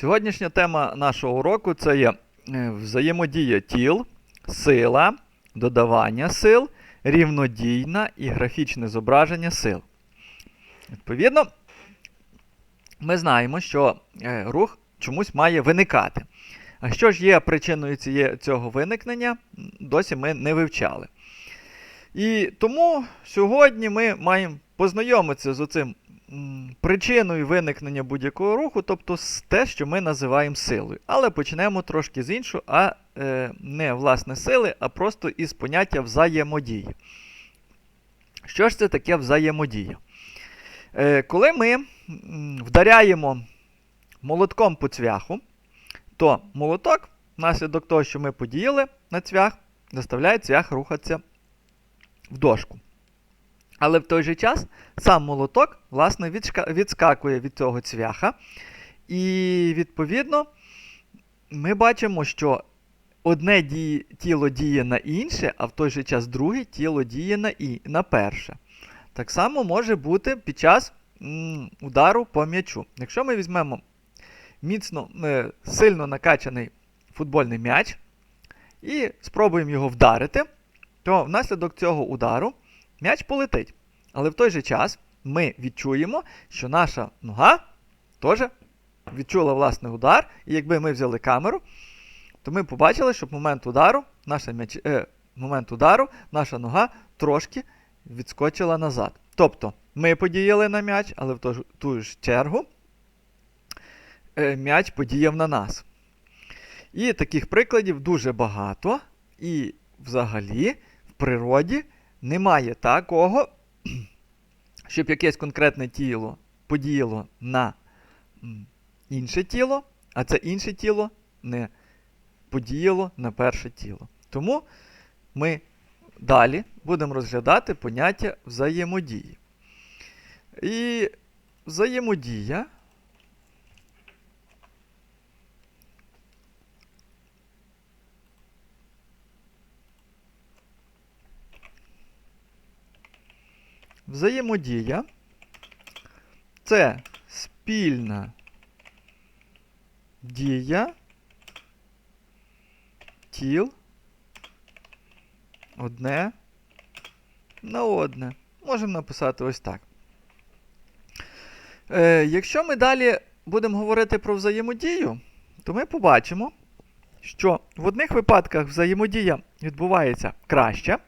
Сьогоднішня тема нашого уроку це є е, взаємодія тіл, сила, додавання сил, рівнодійна і графічне зображення сил. Відповідно, ми знаємо, що е, рух чомусь має виникати. А що ж є причиною цього виникнення, досі ми не вивчали. І тому сьогодні ми маємо познайомитися з оцим причиною виникнення будь-якого руху, тобто те, що ми називаємо силою. Але почнемо трошки з іншого, а е, не власне сили, а просто із поняття взаємодії. Що ж це таке взаємодія? Е, коли ми вдаряємо молотком по цвяху, то молоток, внаслідок того, що ми подіяли на цвях, заставляє цвях рухатися в дошку. Але в той же час сам молоток, власне, відскакує від цього цвяха. І, відповідно, ми бачимо, що одне діє, тіло діє на інше, а в той же час друге тіло діє на, і, на перше. Так само може бути під час м, удару по м'ячу. Якщо ми візьмемо міцно, е, сильно накачаний футбольний м'яч і спробуємо його вдарити, то внаслідок цього удару м'яч полетить. Але в той же час ми відчуємо, що наша нога теж відчула власний удар, і якби ми взяли камеру, то ми побачили, що в момент удару, наша м'яч, е, момент удару наша нога трошки відскочила назад. Тобто ми подіяли на м'яч, але в ту ж, чергу е, м'яч подіяв на нас. І таких прикладів дуже багато. І взагалі в природі немає такого, щоб якесь конкретне тіло подіяло на інше тіло, а це інше тіло не подіяло на перше тіло. Тому ми далі будемо розглядати поняття взаємодії. І взаємодія. Взаємодія це спільна дія тіл одне на одне. Можемо написати ось так. Е, якщо ми далі будемо говорити про взаємодію, то ми побачимо, що в одних випадках взаємодія відбувається краще,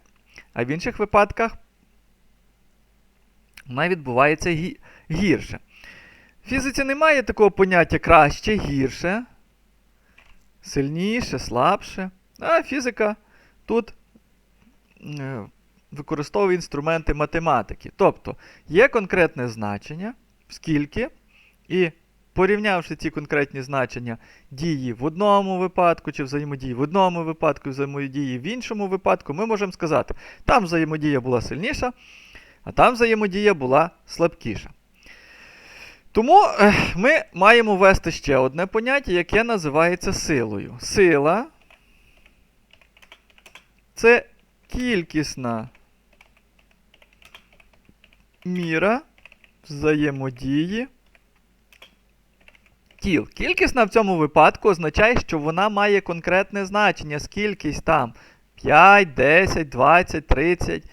а в інших випадках вона відбувається гірше. В фізиці немає такого поняття краще, гірше, сильніше, слабше. А фізика тут е, використовує інструменти математики. Тобто є конкретне значення, скільки, і порівнявши ці конкретні значення дії в одному випадку, чи взаємодії в одному випадку, взаємодії в іншому випадку, ми можемо сказати, там взаємодія була сильніша, а там взаємодія була слабкіша. Тому ми маємо ввести ще одне поняття, яке називається силою. Сила це кількісна міра взаємодії тіл. Кількісна в цьому випадку означає, що вона має конкретне значення, скількись там 5, 10, 20, 30,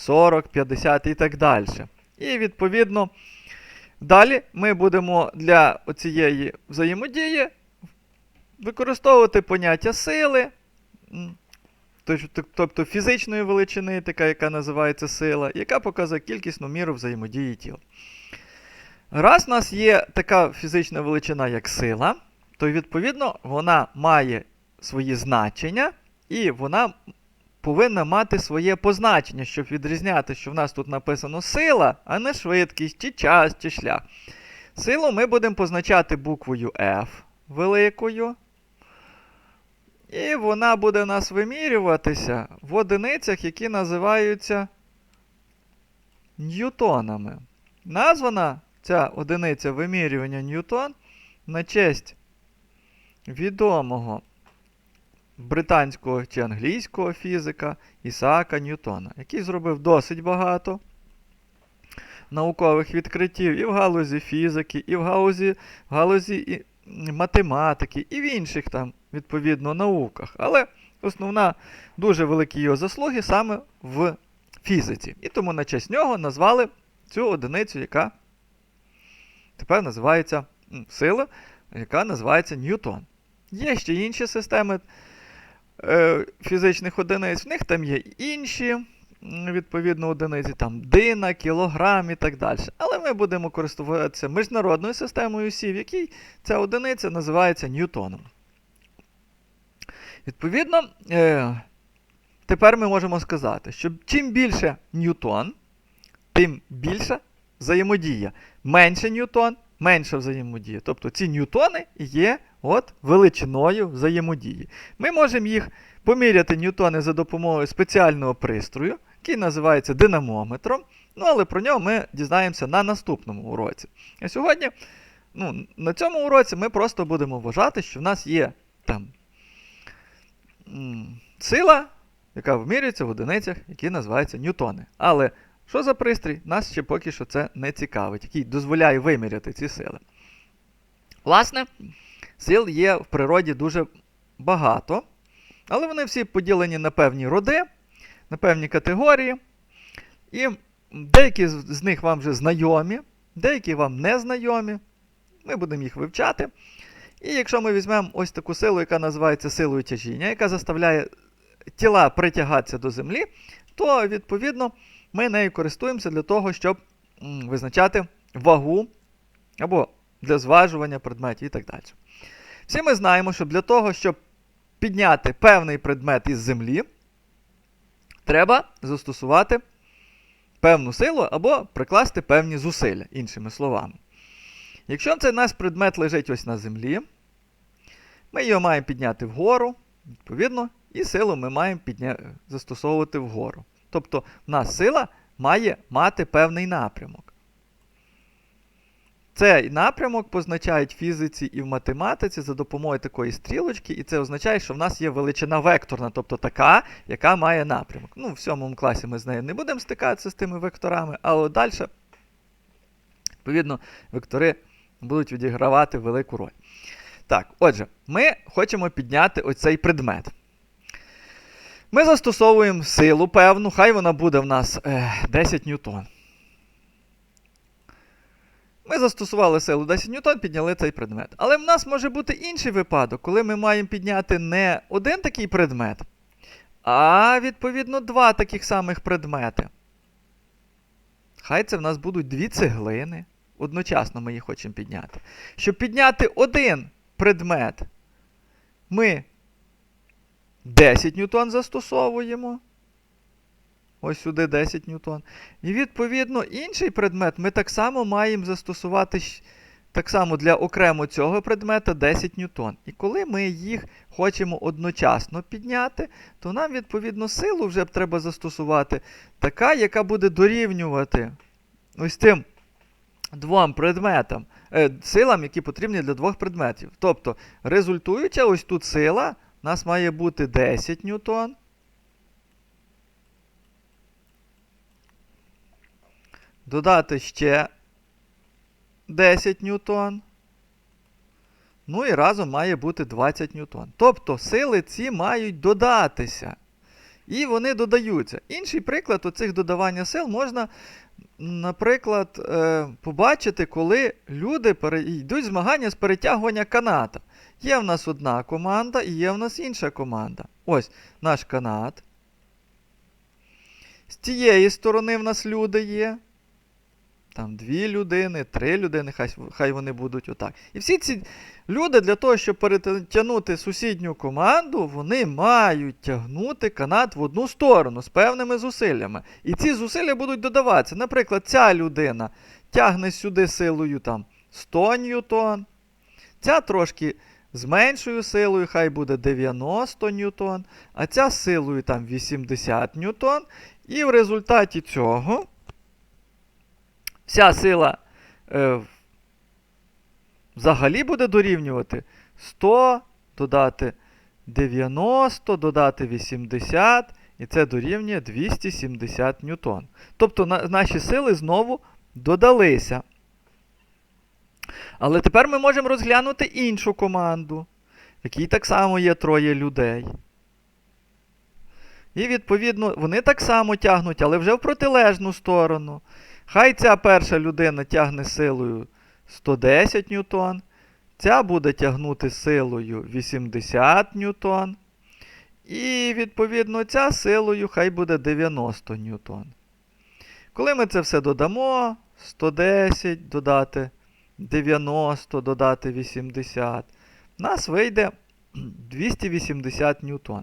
40, 50 і так далі. І відповідно. Далі ми будемо для цієї взаємодії використовувати поняття сили, тобто фізичної величини, така, яка називається сила, яка показує кількісну міру взаємодії тіл. Раз у нас є така фізична величина, як сила, то відповідно вона має свої значення і вона повинна мати своє позначення, щоб відрізняти, що в нас тут написано сила, а не швидкість, чи час, чи шлях. Силу ми будемо позначати буквою F великою. І вона буде у нас вимірюватися в одиницях, які називаються ньютонами. Названа ця одиниця вимірювання ньютон на честь відомого британського чи англійського фізика Ісаака Ньютона, який зробив досить багато наукових відкриттів і в галузі фізики, і в галузі, в галузі і математики і в інших там, відповідно, науках. Але основна дуже великі його заслуги саме в фізиці. І тому на честь нього назвали цю одиницю, яка тепер називається сила, яка називається Ньютон. Є ще інші системи фізичних одиниць, в них там є інші відповідно одиниці, там дина, кілограм і так далі. Але ми будемо користуватися міжнародною системою Сі, в якій ця одиниця називається Ньютоном. Відповідно, е, тепер ми можемо сказати, що чим більше Ньютон, тим більша взаємодія. Менше Ньютон, менша взаємодія. Тобто ці ньютони є от величиною взаємодії. Ми можемо їх поміряти ньютони за допомогою спеціального пристрою, який називається динамометром. Ну, але про нього ми дізнаємося на наступному уроці. А сьогодні, ну, на цьому уроці ми просто будемо вважати, що в нас є там сила, яка вимірюється в одиницях, які називаються ньютони. Але що за пристрій? Нас ще поки що це не цікавить, який дозволяє виміряти ці сили. Власне, сил є в природі дуже багато, але вони всі поділені на певні роди, на певні категорії. І деякі з них вам вже знайомі, деякі вам не знайомі. Ми будемо їх вивчати. І якщо ми візьмемо ось таку силу, яка називається силою тяжіння, яка заставляє тіла притягатися до землі, то відповідно ми нею користуємося для того, щоб визначати вагу або для зважування предметів і так далі. Всі ми знаємо, що для того, щоб підняти певний предмет із землі, треба застосувати певну силу або прикласти певні зусилля, іншими словами. Якщо цей наш предмет лежить ось на землі, ми його маємо підняти вгору, відповідно, і силу ми маємо підня... застосовувати вгору. Тобто в нас сила має мати певний напрямок. Цей напрямок позначають фізиці і в математиці за допомогою такої стрілочки, і це означає, що в нас є величина векторна, тобто така, яка має напрямок. Ну, в сьомому класі ми з нею не будемо стикатися з тими векторами, але далі, відповідно, вектори будуть відігравати велику роль. Так, отже, ми хочемо підняти оцей предмет. Ми застосовуємо силу певну, хай вона буде в нас е, 10 ньютон. Ми застосували силу 10 ньютон, підняли цей предмет. Але в нас може бути інший випадок, коли ми маємо підняти не один такий предмет, а відповідно два таких самих предмети. Хай це в нас будуть дві цеглини. Одночасно ми їх хочемо підняти. Щоб підняти один предмет, ми 10 ньютон застосовуємо. Ось сюди 10 ньютон. І відповідно інший предмет ми так само маємо застосувати так само для окремо цього предмета 10 ньютон. І коли ми їх хочемо одночасно підняти, то нам відповідно силу вже б треба застосувати така, яка буде дорівнювати ось тим двом предметам, е, силам, які потрібні для двох предметів. Тобто результуюча ось тут сила у нас має бути 10 ньютон. Додати ще 10 ньютон. Ну і разом має бути 20 ньютон. Тобто сили ці мають додатися. І вони додаються. Інший приклад оцих додавання сил можна, наприклад, е, побачити, коли люди йдуть змагання з перетягування каната. Є в нас одна команда і є в нас інша команда. Ось наш канат. З тієї сторони в нас люди є. Там дві людини, три людини, хай, хай вони будуть отак. І всі ці люди для того, щоб перетягнути сусідню команду, вони мають тягнути канат в одну сторону з певними зусиллями. І ці зусилля будуть додаватися. Наприклад, ця людина тягне сюди силою там 100 ньютон. Ця трошки з меншою силою, хай буде 90 ньютон, а ця силою там 80 ньютон. І в результаті цього вся сила е, взагалі буде дорівнювати 100, додати 90, додати 80, і це дорівнює 270 ньютон. Тобто на, наші сили знову додалися. Але тепер ми можемо розглянути іншу команду, в якій так само є троє людей. І, відповідно, вони так само тягнуть, але вже в протилежну сторону. Хай ця перша людина тягне силою 110 ньютон, ця буде тягнути силою 80 ньютон. І, відповідно, ця силою хай буде 90 ньютон. Коли ми це все додамо, 110 додати 90, додати 80, в нас вийде 280 ньютон.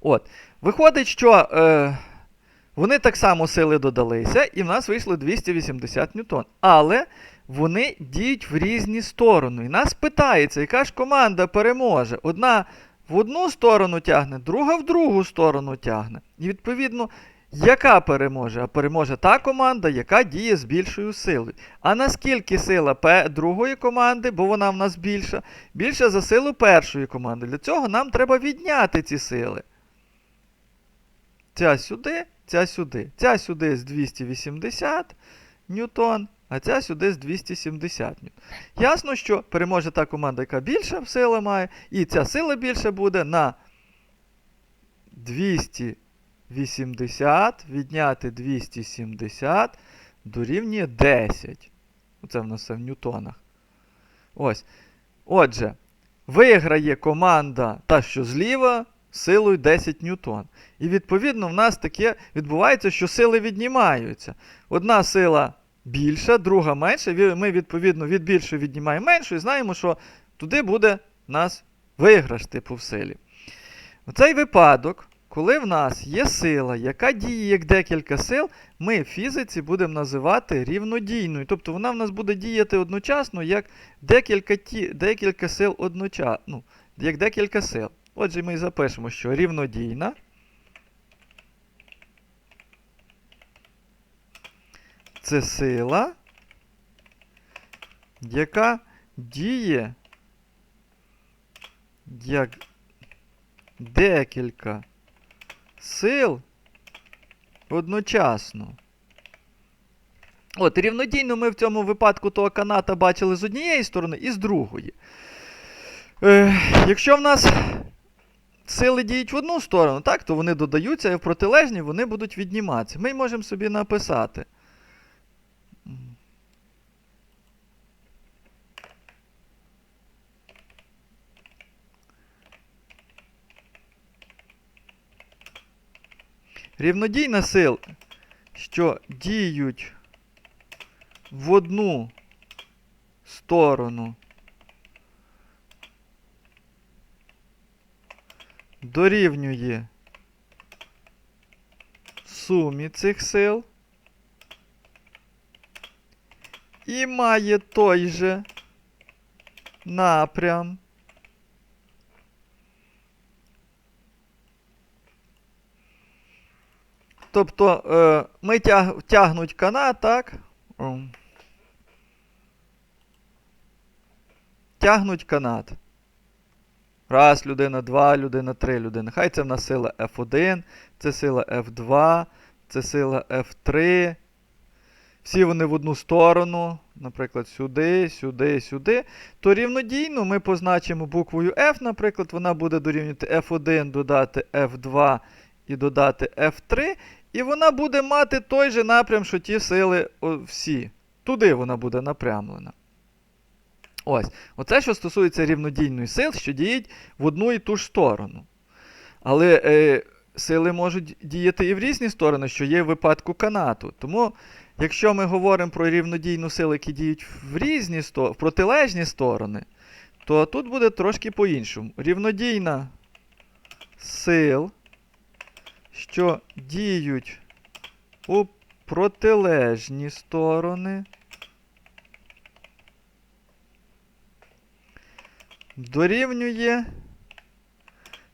От. Виходить, що е, вони так само сили додалися, і в нас вийшло 280 ньютон. Але вони діють в різні сторони. І нас питається, яка ж команда переможе. Одна в одну сторону тягне, друга в другу сторону тягне. І відповідно, яка переможе? А переможе та команда, яка діє з більшою силою. А наскільки сила пе- другої команди, бо вона в нас більша, більша за силу першої команди. Для цього нам треба відняти ці сили. Ця сюди, ця сюди. Ця сюди з 280 ньютон, а ця сюди з 270 ньютон. Ясно, що переможе та команда, яка більша сила має, і ця сила більша буде на 280 відняти 270 дорівнює 10. Це в нас в ньютонах. Ось. Отже, виграє команда та, що зліва, силою 10 ньютон. І відповідно в нас таке відбувається, що сили віднімаються. Одна сила більша, друга менша. Ми, відповідно, від більшої віднімаємо меншу і знаємо, що туди буде в нас виграш типу в силі. У цей випадок, коли в нас є сила, яка діє як декілька сил, ми в фізиці будемо називати рівнодійною. Тобто вона в нас буде діяти одночасно як декілька, ті, декілька сил одночасно. Ну, як декілька сил. Отже, ми запишемо, що рівнодійна. Це сила, яка діє як декілька сил одночасно. От, рівнодійно ми в цьому випадку того каната бачили з однієї сторони і з другої. Е, якщо в нас сили діють в одну сторону, так, то вони додаються, а в протилежній вони будуть відніматися. Ми можемо собі написати. Рівнодійна сил, що діють в одну сторону, дорівнює сумі цих сил і має той же напрям. Тобто е, ми тяг, тягнуть канат, так? Тягнуть канат. Раз людина, два людина, три людини. Хай це в нас сила F1, це сила F2, це сила F3. Всі вони в одну сторону, наприклад, сюди, сюди, сюди. То рівнодійно ми позначимо буквою F, наприклад, вона буде дорівнювати F1 додати F2 і додати F3. І вона буде мати той же напрям, що ті сили всі. Туди вона буде напрямлена. Ось. Оце, що стосується рівнодійної сил, що діють в одну і ту ж сторону. Але е, сили можуть діяти і в різні сторони, що є в випадку канату. Тому, якщо ми говоримо про рівнодійну силу, які діють в різні в протилежні сторони, то тут буде трошки по-іншому. Рівнодійна сил, що діють у протилежні сторони. Дорівнює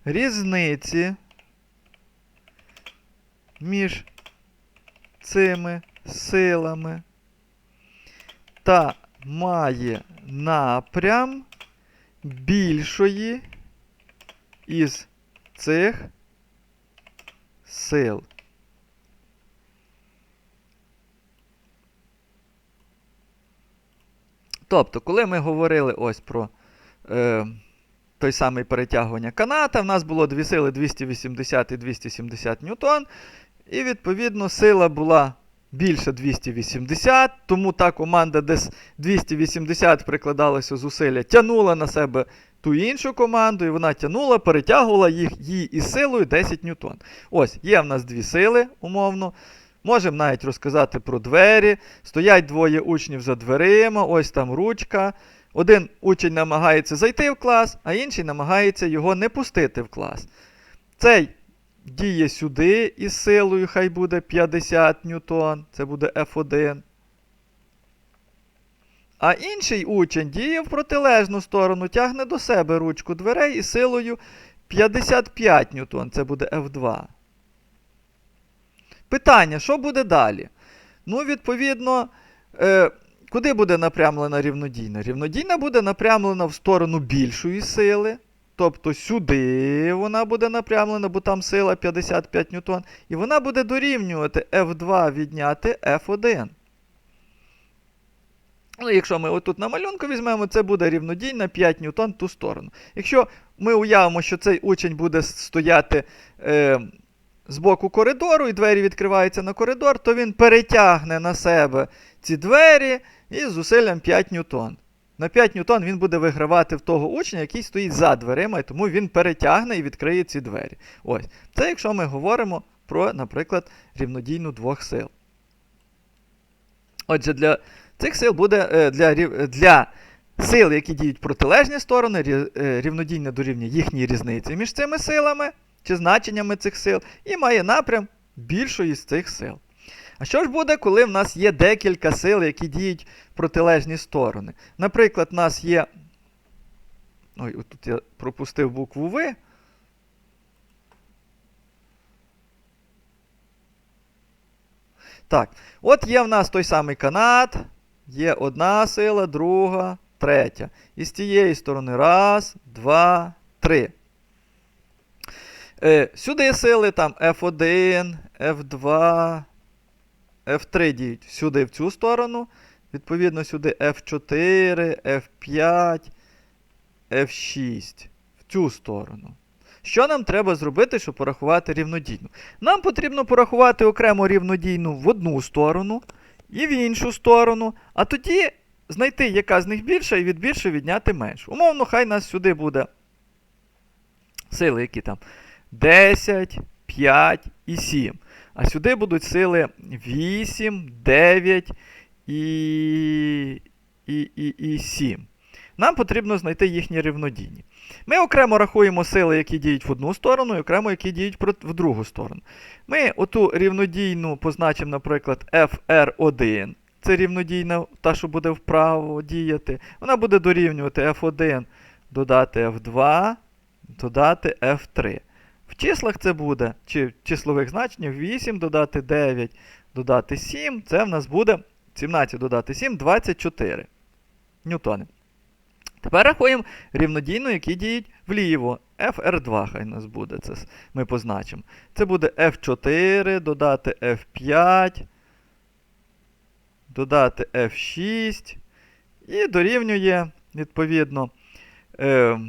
різниці між цими силами та має напрям більшої із цих сил. Тобто, коли ми говорили ось про е, той самий перетягування каната, в нас було дві сили 280 і 270 ньютон, і відповідно сила була більше 280, тому та команда, де 280 прикладалося зусилля, тягнула на себе ту іншу команду, і вона тягнула, перетягувала їх її із силою 10 ньютон. Ось, є в нас дві сили, умовно. Можемо навіть розказати про двері. Стоять двоє учнів за дверима, ось там ручка. Один учень намагається зайти в клас, а інший намагається його не пустити в клас. Цей діє сюди із силою, хай буде 50 ньютон, це буде F1. А інший учень діє в протилежну сторону, тягне до себе ручку дверей із силою 55 ньютон, це буде F2. Питання, що буде далі? Ну, відповідно, е, куди буде напрямлена рівнодійна? Рівнодійна буде напрямлена в сторону більшої сили. Тобто сюди вона буде напрямлена, бо там сила 55 ньютон. І вона буде дорівнювати F2 відняти F1. Ну, якщо ми отут на малюнку візьмемо, це буде рівнодійна 5 ньютон ту сторону. Якщо ми уявимо, що цей учень буде стояти е, з боку коридору, і двері відкриваються на коридор, то він перетягне на себе ці двері із зусиллям 5 ньютон. На 5 ньютон він буде вигравати в того учня, який стоїть за дверима, і тому він перетягне і відкриє ці двері. Ось. Це якщо ми говоримо про, наприклад, рівнодійну двох сил. Отже, для цих сил буде е, для, для сил, які діють протилежні сторони, е, рівнодійне дорівнює їхній різниці між цими силами чи значеннями цих сил, і має напрям більшої з цих сил. А що ж буде, коли в нас є декілька сил, які діють в протилежні сторони? Наприклад, в нас є. Ой, тут я пропустив букву В. Так, от є в нас той самий канат, є одна сила, друга, третя. І з цієї сторони раз, два, три. Е, Сюди сили там F1, F2, F3 діють сюди в цю сторону. Відповідно, сюди F4, F5, F6 в цю сторону. Що нам треба зробити, щоб порахувати рівнодійну? Нам потрібно порахувати окремо рівнодійну в одну сторону і в іншу сторону, а тоді знайти, яка з них більша, і від більшої відняти меншу. Умовно, хай нас сюди буде сили, які там 10, 5 і 7. А сюди будуть сили 8, 9 і, і, і, і 7. Нам потрібно знайти їхні рівнодійні. Ми окремо рахуємо сили, які діють в одну сторону, і окремо, які діють в другу сторону. Ми оту рівнодійну позначимо, наприклад, FR1. Це рівнодійна, та, що буде вправо діяти. Вона буде дорівнювати F1 додати F2, додати F3. В числах це буде, чи в числових значеннях 8 додати 9, додати 7, це в нас буде 17 додати 7, 24 ньютони. Тепер рахуємо рівнодійно, які діють вліво. FR2 хай нас буде, це ми позначимо. Це буде F4, додати F5, додати F6. І дорівнює, відповідно, е,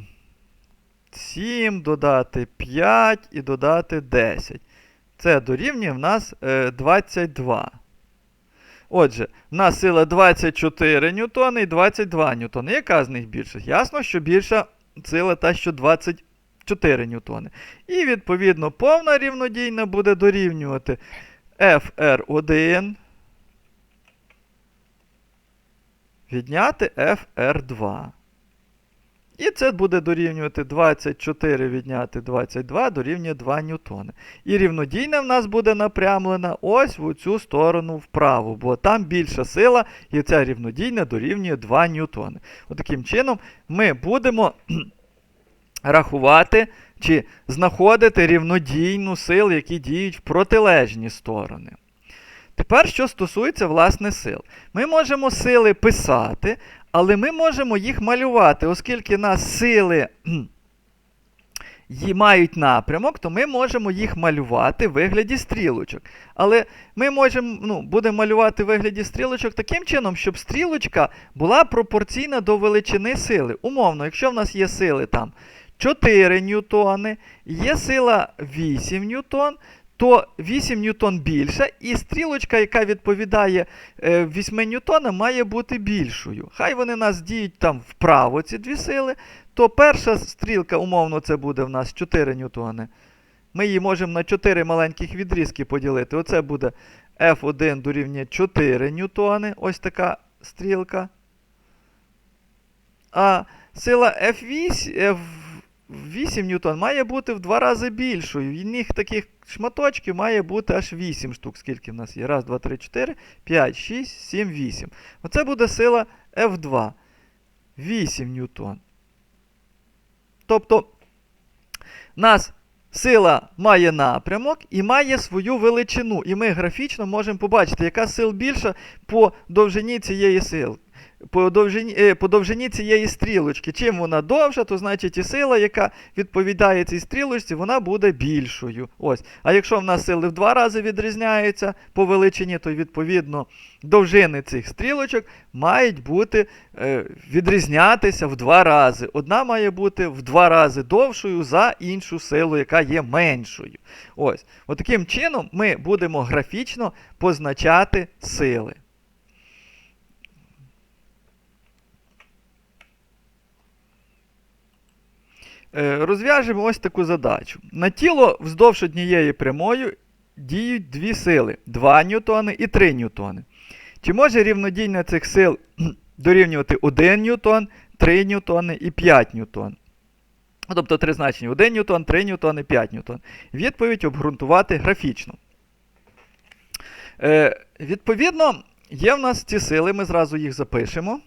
7, додати 5 і додати 10. Це дорівнює в нас е, 22. Отже, в нас сила 24 ньютони і 22 ньютони. Яка з них більша? Ясно, що більша сила та, що 24 ньютони. І, відповідно, повна рівнодійна буде дорівнювати FR1. Відняти FR2. І це буде дорівнювати 24 відняти 22 дорівнює 2 ньютони. І рівнодійна в нас буде напрямлена ось в цю сторону вправо, бо там більша сила, і ця рівнодійна дорівнює 2 ньютони. Отаким чином ми будемо рахувати чи знаходити рівнодійну силу, які діють в протилежні сторони. Тепер, що стосується власне сил. Ми можемо сили писати, але ми можемо їх малювати, оскільки нас сили мають напрямок, то ми можемо їх малювати в вигляді стрілочок. Але ми можемо, ну, будемо малювати в вигляді стрілочок таким чином, щоб стрілочка була пропорційна до величини сили. Умовно, якщо в нас є сили там 4 ньютони, є сила 8 ньютон, то 8 ньютон більша, і стрілочка, яка відповідає е, 8 ньютонам, має бути більшою. Хай вони нас діють там вправо, ці дві сили, то перша стрілка, умовно, це буде в нас 4 ньютони. Ми її можемо на 4 маленьких відрізки поділити. Оце буде F1 дорівнює 4 ньютони. Ось така стрілка. А сила F8, F8 ньютон має бути в два рази більшою. І них таких шматочків має бути аж 8 штук. Скільки в нас є? Раз, два, три, 4, 5, 6, 7, 8. Оце буде сила F2. 8 ньютон. Тобто, в нас сила має напрямок і має свою величину. І ми графічно можемо побачити, яка сил більша по довжині цієї сил. По довжині, е, по довжині цієї стрілочки. Чим вона довша, то значить і сила, яка відповідає цій стрілочці, вона буде більшою. Ось. А якщо в нас сили в два рази відрізняються по величині, то відповідно довжини цих стрілочок мають бути е, відрізнятися в два рази. Одна має бути в два рази довшою за іншу силу, яка є меншою. Ось. От чином ми будемо графічно позначати сили. Розв'яжемо ось таку задачу. На тіло вздовж однієї прямої діють дві сили 2 ньютони і 3 ньютони. Чи може рівнодійна цих сил дорівнювати 1 ньютон, 3 ньютони і 5 ньютон? Тобто три значення 1 ньютон, 3 ньютони, 5 ньютон. Відповідь обґрунтувати графічно. Е, Відповідно, є в нас ці сили, ми зразу їх запишемо.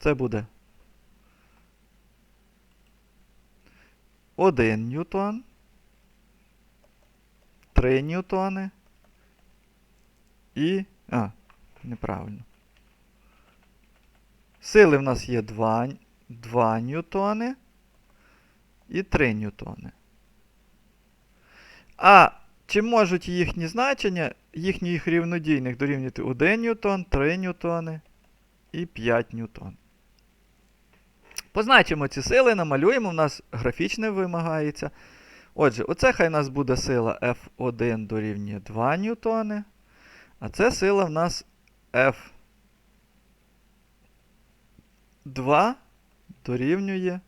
Це буде 1 ньютон, 3 ньютони і. А, неправильно. Сили в нас є 2, 2 ньютони і 3 ньютони. А чи можуть їхні значення, їхніх рівнодійних дорівнювати 1 ньютон, 3 ньютони і 5 ньютон? Позначимо ці сили, намалюємо, у нас графічне вимагається. Отже, оце хай у нас буде сила F1 дорівнює 2 ньютони. А це сила в нас F2 дорівнює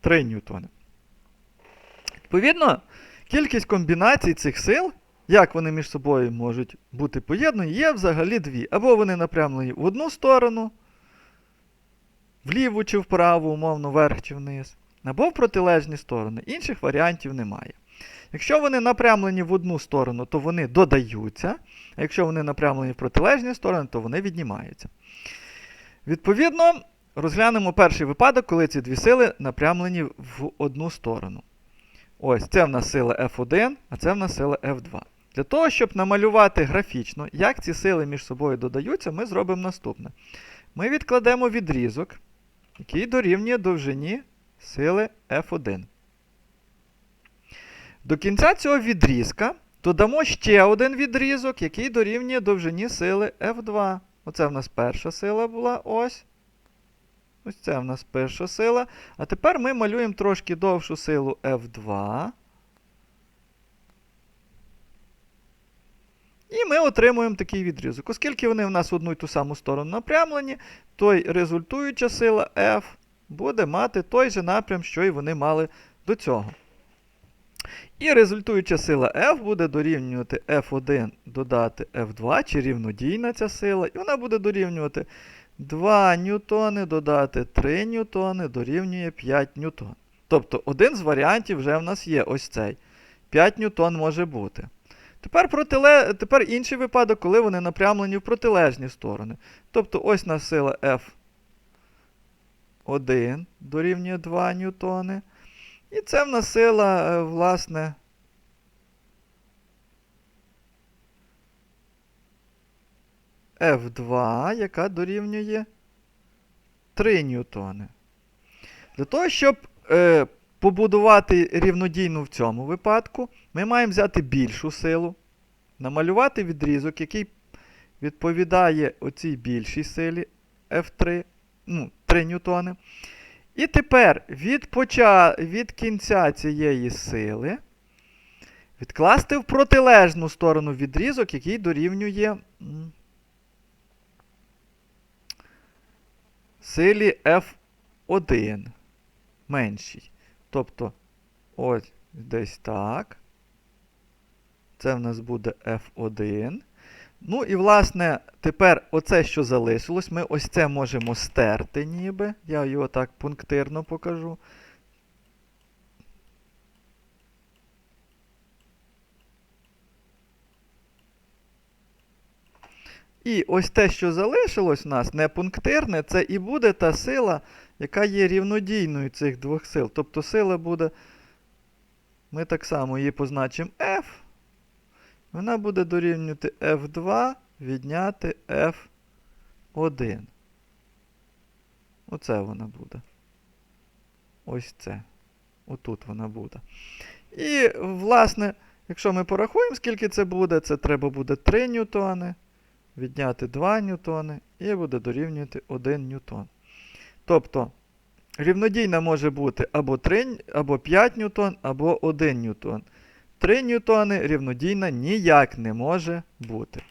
3 ньютони. Відповідно, кількість комбінацій цих сил, як вони між собою можуть бути поєднані, є взагалі дві. Або вони напрямлені в одну сторону, вліву чи вправу, умовно, вверх чи вниз, або в протилежні сторони. Інших варіантів немає. Якщо вони напрямлені в одну сторону, то вони додаються, а якщо вони напрямлені в протилежні сторони, то вони віднімаються. Відповідно, розглянемо перший випадок, коли ці дві сили напрямлені в одну сторону. Ось, це в нас сила F1, а це в нас сила F2. Для того, щоб намалювати графічно, як ці сили між собою додаються, ми зробимо наступне. Ми відкладемо відрізок, який дорівнює довжині сили F1. До кінця цього відрізка додамо ще один відрізок, який дорівнює довжині сили F2. Оце в нас перша сила була ось. Ось це в нас перша сила. А тепер ми малюємо трошки довшу силу F2. І ми отримуємо такий відрізок. Оскільки вони в нас одну й ту саму сторону напрямлені, то й результуюча сила F буде мати той же напрям, що і вони мали до цього. І результуюча сила F буде дорівнювати F1 додати F2, чи рівнодійна ця сила, і вона буде дорівнювати 2 ньютони додати 3 ньютони дорівнює 5 ньютон. Тобто один з варіантів вже в нас є ось цей. 5 ньютон може бути. Тепер протиле... Тепер інший випадок, коли вони напрямлені в протилежні сторони. Тобто ось на сила F1 дорівнює 2 ньютони. І це в нас сила, е, власне, F2, яка дорівнює 3 ньютони. Для того, щоб е, побудувати рівнодійну в цьому випадку, ми маємо взяти більшу силу, намалювати відрізок, який відповідає оцій більшій силі F3, ну, 3 ньютони. І тепер від, поча... від кінця цієї сили відкласти в протилежну сторону відрізок, який дорівнює силі F1 меншій. Тобто, ось десь так. Це в нас буде F1. Ну і, власне, тепер оце, що залишилось, ми ось це можемо стерти ніби. Я його так пунктирно покажу. І ось те, що залишилось у нас, не пунктирне, це і буде та сила, яка є рівнодійною цих двох сил. Тобто сила буде. Ми так само її позначимо F. Вона буде дорівнювати F2 відняти F1. Оце вона буде. Ось це. Отут вона буде. І, власне, якщо ми порахуємо, скільки це буде, це треба буде 3 ньютони. Відняти 2 ньютони і буде дорівнювати 1 ньютон. Тобто, рівнодійна може бути або 3, або 5 ньютон, або 1 ньютон. 3 ньютони рівнодійна ніяк не може бути.